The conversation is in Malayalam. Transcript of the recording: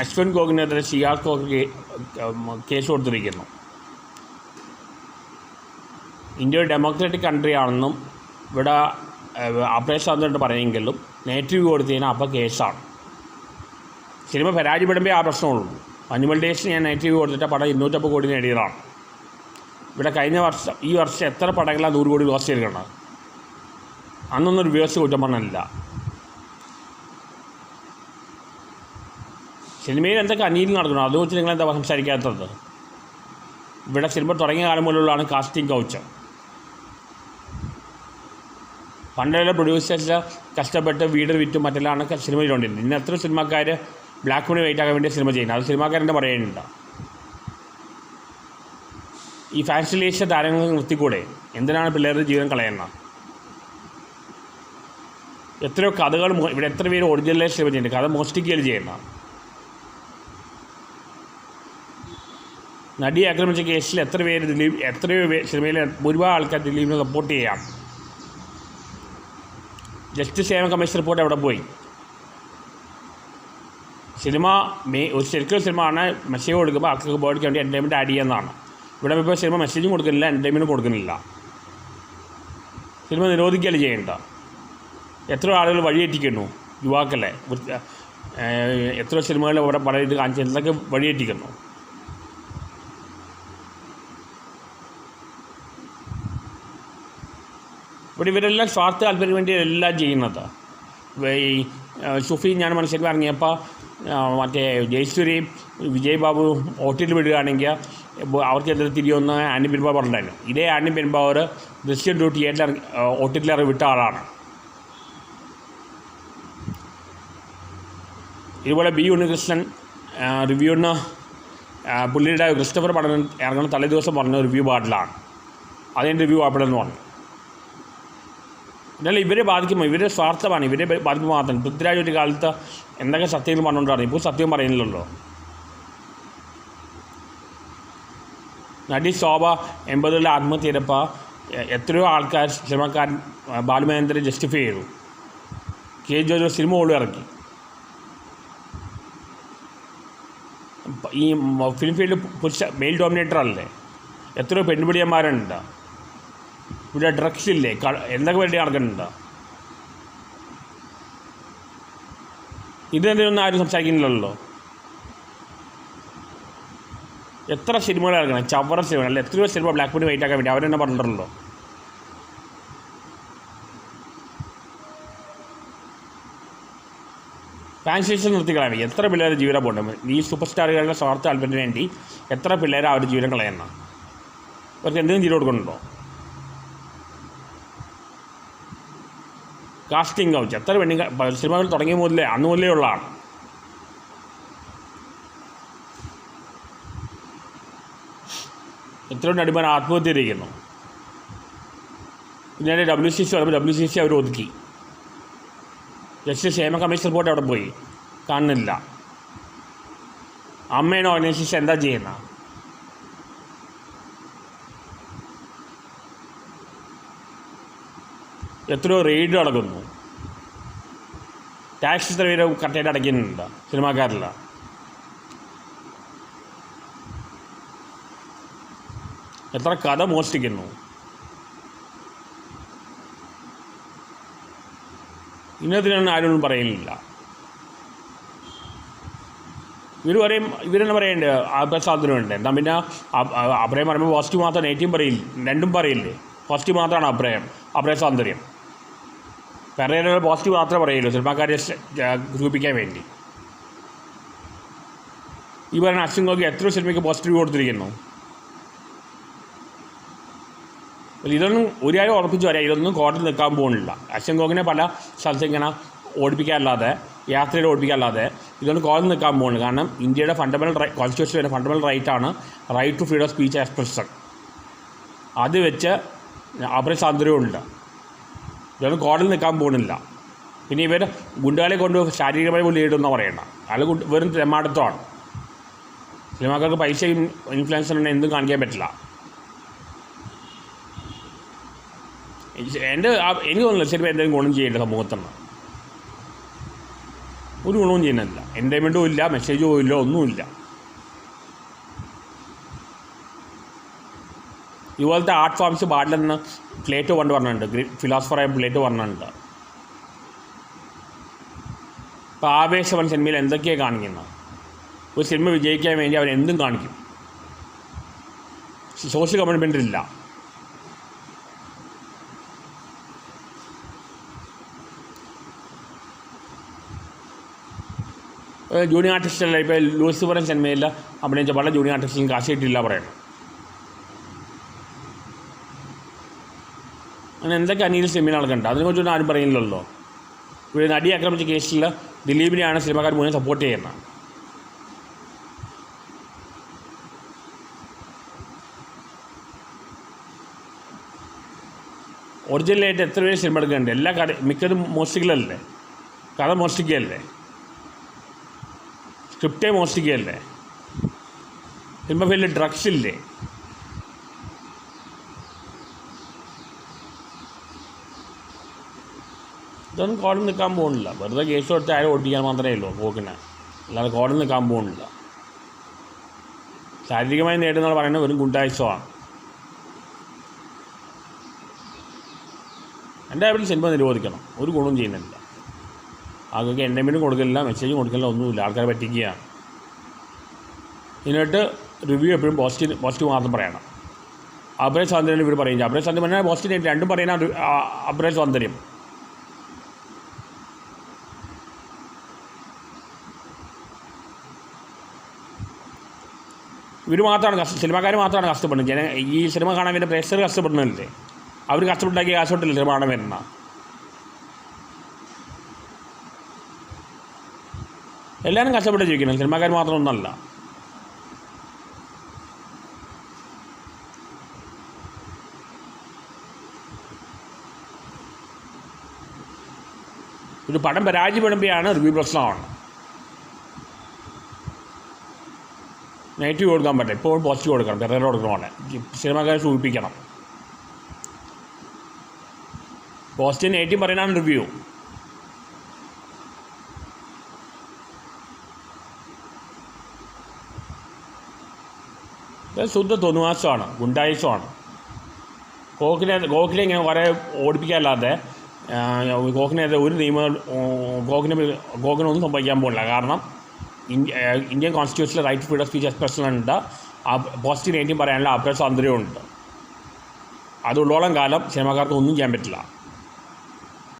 അശ്വൻ ഗോഗിനെതിരെ ഷിയാസ് ഗോഗ് കേസ് കൊടുത്തിരിക്കുന്നു. ഇന്ത്യ ഒരു ഡെമോക്രാറ്റിക് കൺട്രി ആണെന്നും ഇവിടെ സ്വാതന്ത്ര്യം പറയുമെങ്കിലും നെഗറ്റീവ് കൊടുത്തു കഴിഞ്ഞാൽ അപ്പോൾ കേസാണ്. സിനിമ പരാജയപ്പെടുമ്പോൾ ആ പ്രശ്നമുള്ളൂ. ഡേയ്സ് ഞാൻ നെഗറ്റീവ് കൊടുത്തിട്ട് പടം ഇരുന്നൂറ്റമ്പത് കോടി നേടിയതാണ്. ഇവിടെ കഴിഞ്ഞ വർഷം ഈ വർഷം എത്ര പടങ്ങളാണ് നൂറ് കോടി ലോസ് ചെയ്തിരിക്കുന്നത്? അന്നൊന്നും ഒരു വ്യൂസ് കുറ്റം പറഞ്ഞില്ല. സിനിമയിൽ എന്തൊക്കെ അനീതി നടക്കണം അത് വെച്ച് നിങ്ങൾ എന്താ സംസാരിക്കാത്തത്? ഇവിടെ സിനിമ തുടങ്ങിയ കാലം മുതലുള്ളതാണ് കാസ്റ്റിംഗ് കൗച്ച് പണ്ടുള്ള പ്രൊഡ്യൂസേഴ്സ് കഷ്ടപ്പെട്ട് വീട് വിറ്റും മറ്റെല്ലാം സിനിമയിലുണ്ടിരുന്നത്. ഇന്ന് എത്ര സിനിമാക്കാർ ബ്ലാക്ക് മണി വെയിറ്റ് ആക്കാൻ വേണ്ടി സിനിമ ചെയ്യുന്നത്? അത് സിനിമാക്കാരന്റെ പറയുന്നുണ്ട്. ഈ ഫാൻസിലേഷൻ താരങ്ങൾ നിർത്തിക്കൂടെ? എന്തിനാണ് പിള്ളേരുടെ ജീവൻ കളയുന്നത്? എത്രയോ കഥകൾ ഇവിടെ എത്ര പേര് ഒറിജിനലേഷൻ സിനിമ ചെയ്യുന്നുണ്ട്? കഥ മോഷ്ടിക്കുകയാണ് ചെയ്യുന്നത്. നടിയെ ആക്രമിച്ച കേസിൽ എത്ര പേര് ദിലീപ് എത്രയോ സിനിമയിലെ ഒരുപാട് ആൾക്കാർ ദിലീപിനെ സപ്പോർട്ട് ചെയ്യാം. ജസ്റ്റിസ് സേവന കമ്മീഷൻ റിപ്പോർട്ട് എവിടെ പോയി? സിനിമ മെയ് ഒരു ശരിക്കും സിനിമ ആണ് മെസ്സേജ് കൊടുക്കുമ്പോൾ ആൾക്കാർക്ക് ബോഡിക്ക് വേണ്ടി എന്റർടൈൻമെന്റ് ആഡ് ചെയ്യുന്നതാണ് ഇവിടെ ഇപ്പോൾ സിനിമ മെസ്സേജും കൊടുക്കുന്നില്ല എന്റർടൈൻമെന്റും കൊടുക്കുന്നില്ല. സിനിമ നിരോധിക്കുകയല്ല ചെയ്യേണ്ട? എത്ര ആളുകൾ വഴിയെറ്റിക്കുന്നു യുവാക്കളെ. എത്ര സിനിമകൾ ഇവിടെ ഇത് കാണിച്ച് എന്തൊക്കെ വഴിയെറ്റിക്കുന്നു? ഇവിടെ ഇവരെല്ലാം സ്വാർത്ഥ താല്പര്യം വേണ്ടി എല്ലാം ചെയ്യുന്നത് ഈ ഷുഫി ഞാൻ മനസ്സിൽ ഇറങ്ങിയപ്പോൾ മറ്റേ ജയശ്വരിയും വിജയ് ബാബു ഓട്ടിൽ വിടുകയാണെങ്കിൽ അവർക്കെതിരെ തിരിയൊന്ന് ആനി പെരുമ്പാവർ ഉണ്ടായിരുന്നു ഇതേ ആനി പെരുമ്പാവർ ദൃശ്യം ഡ്യൂട്ടി ഏറ്റവും ഓട്ടിലിറങ്ങി വിട്ട ആളാണ്. ഇതുപോലെ ബി ഉണ്ണികൃഷ്ണൻ റിവ്യൂന്ന് പുള്ളിയുടെ ക്രിസ്റ്റഫർ പഠനം ഇറങ്ങുന്ന തലേ ദിവസം പറഞ്ഞ റിവ്യൂ പാട്ടിലാണ്. അതിന്റെ റിവ്യൂ നിന്ന് പറഞ്ഞു. എന്നാൽ ഇവരെ ബാധിക്കുമ്പോൾ ഇവരെ സ്വാർത്ഥമാണ്. ഇവരെ ബാധിക്കുമ്പോൾ മാത്രം. പൃഥ്വിരാജ് ഒരു കാലത്ത് എന്തൊക്കെ സത്യങ്ങൾ പറഞ്ഞുകൊണ്ടാണ്? ഇപ്പോൾ സത്യം പറയുന്നില്ലല്ലോ. നടി ശോഭ എൺപതിലെ ആത്മഹത്യ ചെയ്തപ്പോൾ എ- എത്രയോ ആൾക്കാർ സിനിമക്കാരൻ ബാലുമഹേന്ദ്രൻ ജസ്റ്റിഫൈ ചെയ്തു. കെ ജോജോ സിനിമ പോലും ഇറക്കി. ഈ ഫിലിം ഫീൽഡ് പുരുഷ മെയിൽ ഡോമിനേറ്റർ അല്ലേ? എത്രയോ പെൺപിടിയന്മാരുണ്ട്. ഇവിടെ ഡ്രഗ്സ് ഇല്ലേ എന്തൊക്കെ വേണ്ടി നടക്കുന്നുണ്ട്? ഇതെന്തിനൊന്നും ആരും സംസാരിക്കുന്നില്ലല്ലോ. എത്ര സിനിമകൾ ഇറങ്ങണം ചവറ സിനിമ അല്ല എത്രയോ സിനിമ ബ്ലാക്ക് മണി വൈറ്റ് ആക്കാൻ വേണ്ടി അവരെന്നെ പറഞ്ഞിട്ടുണ്ടല്ലോ. ഫാൻസേഷൻ നിർത്തിക്കളാണ് എത്ര പിള്ളേരുടെ ജീവിതം പോകണം ഈ സൂപ്പർ സ്റ്റാറുകളുടെ സ്വാർത്ഥ താല്പര്യത്തിന് വേണ്ടി എത്ര പിള്ളേരെ അവരുടെ ജീവിതം കളയുന്ന? അവർക്ക് എന്തെങ്കിലും ജീവിതം കൊടുക്കുന്നുണ്ടോ? കാസ്റ്റിംഗ് കൗച്ച് എത്ര പെണ്ണി സിനിമകൾ തുടങ്ങിയ മുതലേ അന്ന് മുതലേ ഉള്ളതാണ് എത്രയോ നടിമാർ ആത്മഹത്യ ചെയ്തിരിക്കുന്നു. പിന്നീട് ഡബ്ല്യു സി സി പറയുമ്പോൾ ഡബ്ല്യു സി സി അവർ ഒതുക്കി. ജസ്റ്റിസ് ക്ഷേമ കമ്മീഷൻ റിപ്പോർട്ട് അവിടെ പോയി. കാണുന്നില്ല. അമ്മയുടെ ഓർഗനൈസേഷൻ എന്താ ചെയ്യുന്ന എത്രയോ റെയ്ഡ് നടക്കുന്നു. ടാക്സ് ഇത്ര പേര് കറക്റ്റായിട്ട് അടയ്ക്കുന്നുണ്ട് സിനിമാക്കാരില്ല. എത്ര കഥ മോഷ്ടിക്കുന്നു. ഇന്നതിനൊന്നും ആരും പറയുന്നില്ല ഇവർ പറയും ഇവരെന്നെ പറയണ്ടേ? അഭയ സ്വാതന്ത്ര്യമുണ്ട് എന്നാൽ പിന്നെ അഭയം പറയുമ്പോൾ പോസിറ്റീവ് മാത്രം നെഗറ്റീവ് പറയില്ല രണ്ടും പറയില്ലേ? പോസിറ്റീവ് മാത്രമാണ് അഭിപ്രായം അഭിപ്രായ സ്വാതന്ത്ര്യം. പെരേര പോസിറ്റീവ് മാത്രമേ പറയുള്ളൂ സിനിമാക്കാരെ ഗ്രൂപ്പിക്കാൻ വേണ്ടി. ഈ പറയുന്ന ഗോഗി എത്ര സിനിമയ്ക്ക് പോസിറ്റീവ് കൊടുത്തിരിക്കുന്നു. ഇതൊന്നും ഒരു കാര്യം ഉറപ്പിച്ചു വരാം ഇതൊന്നും കോടതി നിൽക്കാൻ പോകുന്നില്ല അശ്വൻ ഗോഗിനെ പല സ്ഥലത്ത് ഇങ്ങനെ ഓടിപ്പിക്കാനല്ലാതെ യാത്രയിൽ ഓടിപ്പിക്കാനല്ലാതെ ഇതൊന്നും കോടതി നിൽക്കാൻ പോകുന്നില്ല കാരണം ഇന്ത്യയുടെ ഫണ്ടമെന്റൽ റൈ കോൺസ്റ്റിറ്റ്യൂഷന്റെ fundamental റൈറ്റാണ് right to freedom of speech expression അത് വെച്ച് അവരെ സ്വാതന്ത്ര്യമുണ്ട് ഇതൊന്നും കോടതി നിൽക്കാൻ പോകുന്നില്ല. പിന്നെ ഇവർ ഗുണ്ടകളെ കൊണ്ട് ശാരീരികമായി പോലും നേരിടുന്ന പറയണ്ട. അയാൾ ഗുണ്ട് വെറും തെമാടത്തമാണ് സിനിമാക്കാർക്ക് പൈസയും ഇൻഫ്ലുവൻസറിനെ എന്തും കാണിക്കാൻ പറ്റില്ല. എന്റെ എനിക്ക് തോന്നുന്നില്ല സിനിമ എന്തെങ്കിലും ഗുണം ചെയ്യേണ്ട സമൂഹത്തിന് ഒരു ഗുണവും ചെയ്യുന്നില്ല. എന്റർടൈൻമെന്റും ഇല്ല മെസ്സേജും ഇല്ല ഒന്നുമില്ല. ഇതുപോലത്തെ ആർട്ട് ഫോംസ് പാടില്ലെന്ന് പ്ലേറ്റ് കൊണ്ട് പറഞ്ഞിട്ടുണ്ട്. ഗ്രീക്ക് ഫിലോസഫറായ പ്ലേറ്റ് പറഞ്ഞിട്ടുണ്ട്. ഇപ്പോൾ ആവേശവൻ സിനിമയിൽ എന്തൊക്കെയാണ് കാണിക്കുന്നത്? ഒരു സിനിമ വിജയിക്കാൻ വേണ്ടി അവൻ എന്തും കാണിക്കും. സോഷ്യൽ കമ്മിറ്റ്മെന്റ് ഇല്ല. ജൂനിയർ ആർട്ടിസ്റ്റല്ല ഇപ്പോൾ ലൂസിഫറൻ സിനിമയിൽ അഭിനയിച്ച പല ജൂനിയർ ആർട്ടിസ്റ്റിനും കാശ് കിട്ടിയില്ല പറയണം അങ്ങനെ എന്തൊക്കെ അനീൽ സിനിമ നടക്കുന്നുണ്ട്? അതിനെക്കുറിച്ചൊന്നും ആരും പറയുന്നില്ലല്ലോ. ഇവിടെ നടി ആക്രമിച്ച കേസിൽ ദിലീപിനെയാണ് സിനിമക്കാർ മുഴുവൻ സപ്പോർട്ട് ചെയ്യുന്നത്. ഒറിജിനലായിട്ട് എത്ര പേര് സിനിമ എടുക്കുന്നുണ്ട്? എല്ലാ കഥ മിക്കതും മോഷ്ടിക്കലല്ലേ? കഥ മോഷ്ടിക്കുകയല്ലേ സ്ക്രിപ്റ്റേ മോഷ്ടിക്കുകയല്ലേ സിനിമ ഫീൽഡിൽ ഡ്രഗ്സ് ഇല്ലേ? ഇതൊന്നും കോടതി നിൽക്കാൻ പോകുന്നില്ല. വെറുതെ കേസ് കൊടുത്ത് ആരും ഓടിപ്പിക്കാൻ മാത്രമേ ഉള്ളൂ പോക്കിനെ. അല്ലാതെ കോടതി നിൽക്കാൻ പോകുന്നില്ല. ശാരീരികമായി നേടുന്ന പറയുന്നത് വെറും ഗുണ്ടായുസമാണ് എന്റെ അഭിപ്രായം സിനിമ നിരോധിക്കണം. ഒരു ഗുണവും ചെയ്യുന്നില്ല. ആൾക്ക് മീനും കൊടുക്കില്ല മെസ്സേജും കൊടുക്കില്ല ഒന്നുമില്ല. ആൾക്കാരെ പറ്റിക്കുകയാണ് ഇതിനായിട്ട് റിവ്യൂ എപ്പോഴും പോസിറ്റീവ് പോസിറ്റീവ് മാത്രം പറയണം. അഭിനയ സ്വാതന്ത്ര്യം ഇവർ പറയും. അഭിനയ സ്വാതന്ത്ര്യം പറഞ്ഞാൽ പോസിറ്റീവ് രണ്ടും പറയുന്ന അഭിനയ സ്വാതന്ത്ര്യം. ഇവർ മാത്രമാണ് കഷ്ട സിനിമാക്കാർ മാത്രമാണ് കഷ്ടപ്പെടുന്നത്. ജന ഈ സിനിമ കാണാൻ വേണ്ടി പ്രേക്ഷകർ കഷ്ടപ്പെടുന്നില്ലേ അവർ കഷ്ടപ്പെട്ടാക്കിയ കാശോട്ടില്ല സിനിമ കാണാൻ വരുന്ന? എല്ലാവരും കഷ്ടപ്പെട്ട് ജീവിക്കണം സിനിമാക്കാർ മാത്രം ഒന്നല്ല ഒരു പടം പരാജയപ്പെടുമ്പോഴാണ് റിവ്യൂ പ്രശ്നമാണ് നെഗറ്റീവ് കൊടുക്കാൻ പറ്റില്ല. ഇപ്പോൾ പോസിറ്റീവ് കൊടുക്കണം. വേറെ കൊടുക്കണം സിനിമാക്കാരെ സൂചിപ്പിക്കണം. പോസിറ്റീവ് നെഗറ്റീവ് പറയാനാണ് റിവ്യൂ ശുദ്ധ തൊന്നുവാസമാണ്. ഗുണ്ടായുസമാണ്. കോക്കിനെ കോക്കിനെ ഇങ്ങനെ കുറേ ഓടിപ്പിക്കാനല്ലാതെ ആ, കോക്കിനെതിരെ ഒരു നിയമ കോക്കിനെ കോക്കിനൊന്നും സംഭവിക്കാൻ പോകില്ല കാരണം Indian കോൺസ്റ്റിറ്റ്യൂഷനിലെ right to freedom speech expression ഉണ്ട്. പോസിറ്റീവ് നെഗറ്റീവ് പറയാനുള്ള അഭിപ്രായ സ്വാതന്ത്ര്യമുണ്ട് അതുള്ളോളം കാലം സിനിമാക്കാർക്ക് ഒന്നും ചെയ്യാൻ പറ്റില്ല.